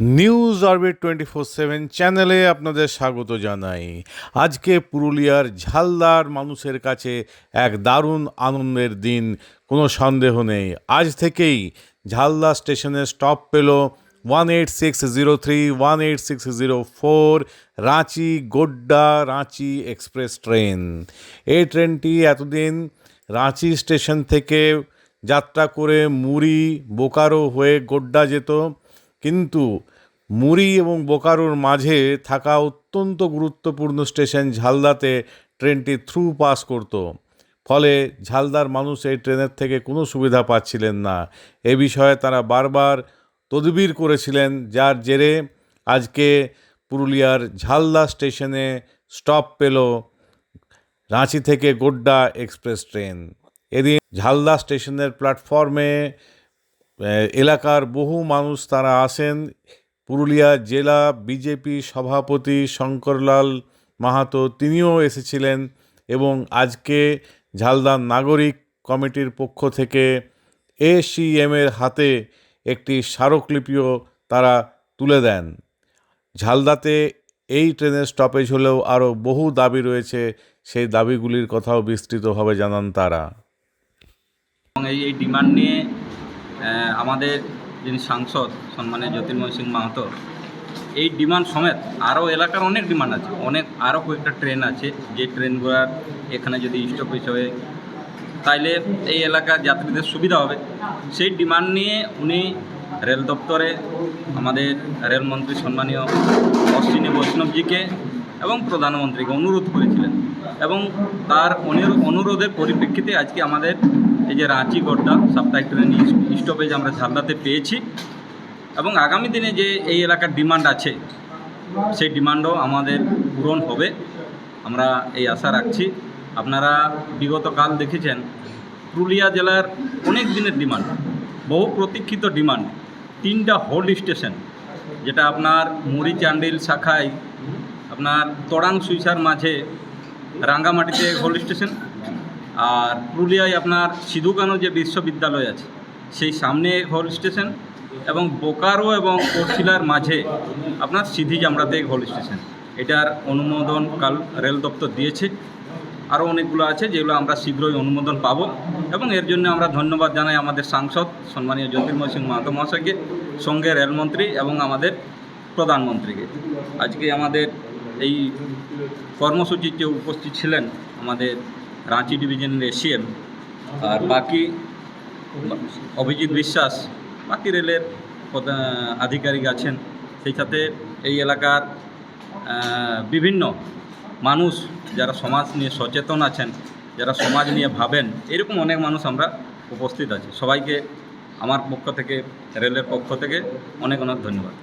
News orbit twenty four seven চ্যানেলে আপনাদের স্বাগত জানাই। আজকে পুরুলিয়ার ঝালদার মানুষের কাছে এক দারুণ আনন্দের দিন, কোনো সন্দেহ নেই। আজ থেকেই ঝালদা স্টেশনে স্টপ পেল one eight six zero three one eight six zero four Ranchi Godda Ranchi express train. এই ট্রেনটি এতদিন রাঁচি স্টেশন থেকে যাত্রা করে মুড়ি, বোকারো হয়ে গোড্ডা যেত। কিন্তু মুড়ি এবং বোকারোর মাঝে থাকা অত্যন্ত গুরুত্বপূর্ণ স্টেশন ঝালদাতে ট্রেনটি থ্রু পাস করত। ফলে ঝালদার মানুষ এই ট্রেনের থেকে কোনো সুবিধা পাচ্ছিলেন না। এ বিষয়ে তারা বারবার তদবির করেছিলেন, যার জেরে আজকে পুরুলিয়ার ঝালদা স্টেশনে স্টপ পেল রাঁচি থেকে গোড্ডা এক্সপ্রেস ট্রেন। এদিন ঝালদা স্টেশনের প্ল্যাটফর্মে এলাকার বহু মানুষ তারা আসেন। পুরুলিয়া জেলা বিজেপি সভাপতি শঙ্করলাল মাহাতো তিনিও এসেছিলেন এবং আজকে ঝালদার নাগরিক কমিটির পক্ষ থেকে এ এসিএমের হাতে একটি স্মারকলিপিও তারা তুলে দেন। ঝালদাতে এই ট্রেনের স্টপেজ হলেও আরও বহু দাবি রয়েছে, সেই দাবিগুলির কথাও বিস্তৃতভাবে জানান তারা। এই ডিমান্ড নিয়ে আমাদের যিনি সাংসদ সম্মানীয় জ্যোতির্ময় সিং মাহাতো, এই ডিমান্ড সমেত আরও এলাকার অনেক ডিমান্ড আছে। অনেক, আরও কয়েকটা ট্রেন আছে। যে ট্রেনগুলোর এখানে যদি স্টপেজ হয়, তাইলে এই এলাকার যাত্রীদের সুবিধা হবে। সেই ডিমান্ড নিয়ে উনি রেল দপ্তরে আমাদের রেলমন্ত্রী সম্মানীয় অশ্বিনী বৈষ্ণবজিকে এবং প্রধানমন্ত্রীকে অনুরোধ করেছিলেন এবং তার অনুরো- অনুরোধের পরিপ্রেক্ষিতে আজকে আমাদের এই যে রাঁচি গোড্ডা, সাপ্তাহিক ট্রেন স্টপেজ আমরা ঝালদাতে পেয়েছি। এবং আগামী দিনে যে এই এলাকার ডিমান্ড আছে, সেই ডিমান্ডও আমাদের পূরণ হবে। আমরা এই আশা রাখছি। আপনারা বিগত কাল দেখেছেন, পুরুলিয়া জেলার অনেক দিনের ডিমান্ড, বহু প্রতীক্ষিত ডিমান্ড। তিনটা হোল্ড স্টেশন, যেটা আপনার মুড়ি চান্ডিল শাখায়, আপনার তড়াং সুইসার মাঝে রাঙ্গামাটিতে হোল্ড স্টেশন আর পুরুলিয়ায় আপনার সিধুকানু যে বিশ্ববিদ্যালয় আছে, সেই সামনে হল স্টেশন এবং বোকারো এবং কোরশিলার মাঝে আপনার সিধি জামড়াতে হল স্টেশন। এটার অনুমোদন কাল রেল দপ্তর দিয়েছে। আরও অনেকগুলো আছে যেগুলো আমরা শীঘ্রই অনুমোদন পাবো এবং এর জন্য আমরা ধন্যবাদ জানাই আমাদের সাংসদ সম্মানীয় জ্যোতির্ময় সিং মাহাতো মহাশয়কে, সঙ্গে রেলমন্ত্রী এবং আমাদের প্রধানমন্ত্রীকে। আজকে আমাদের এই কর্মসূচিতে উপস্থিত ছিলেন আমাদের রাঁচি ডিভিশনের এসিএম আর বাকি অভিজিৎ বিশ্বাস, বাকি রেলের আধিকারিক আছেন। সেই সাথে এই এলাকার বিভিন্ন মানুষ যারা সমাজ নিয়ে সচেতন আছেন, যারা সমাজ নিয়ে ভাবেন, এরকম অনেক মানুষ আমরা উপস্থিত আছি। সবাইকে আমার পক্ষ থেকে, রেলের পক্ষ থেকে অনেক অনেক ধন্যবাদ।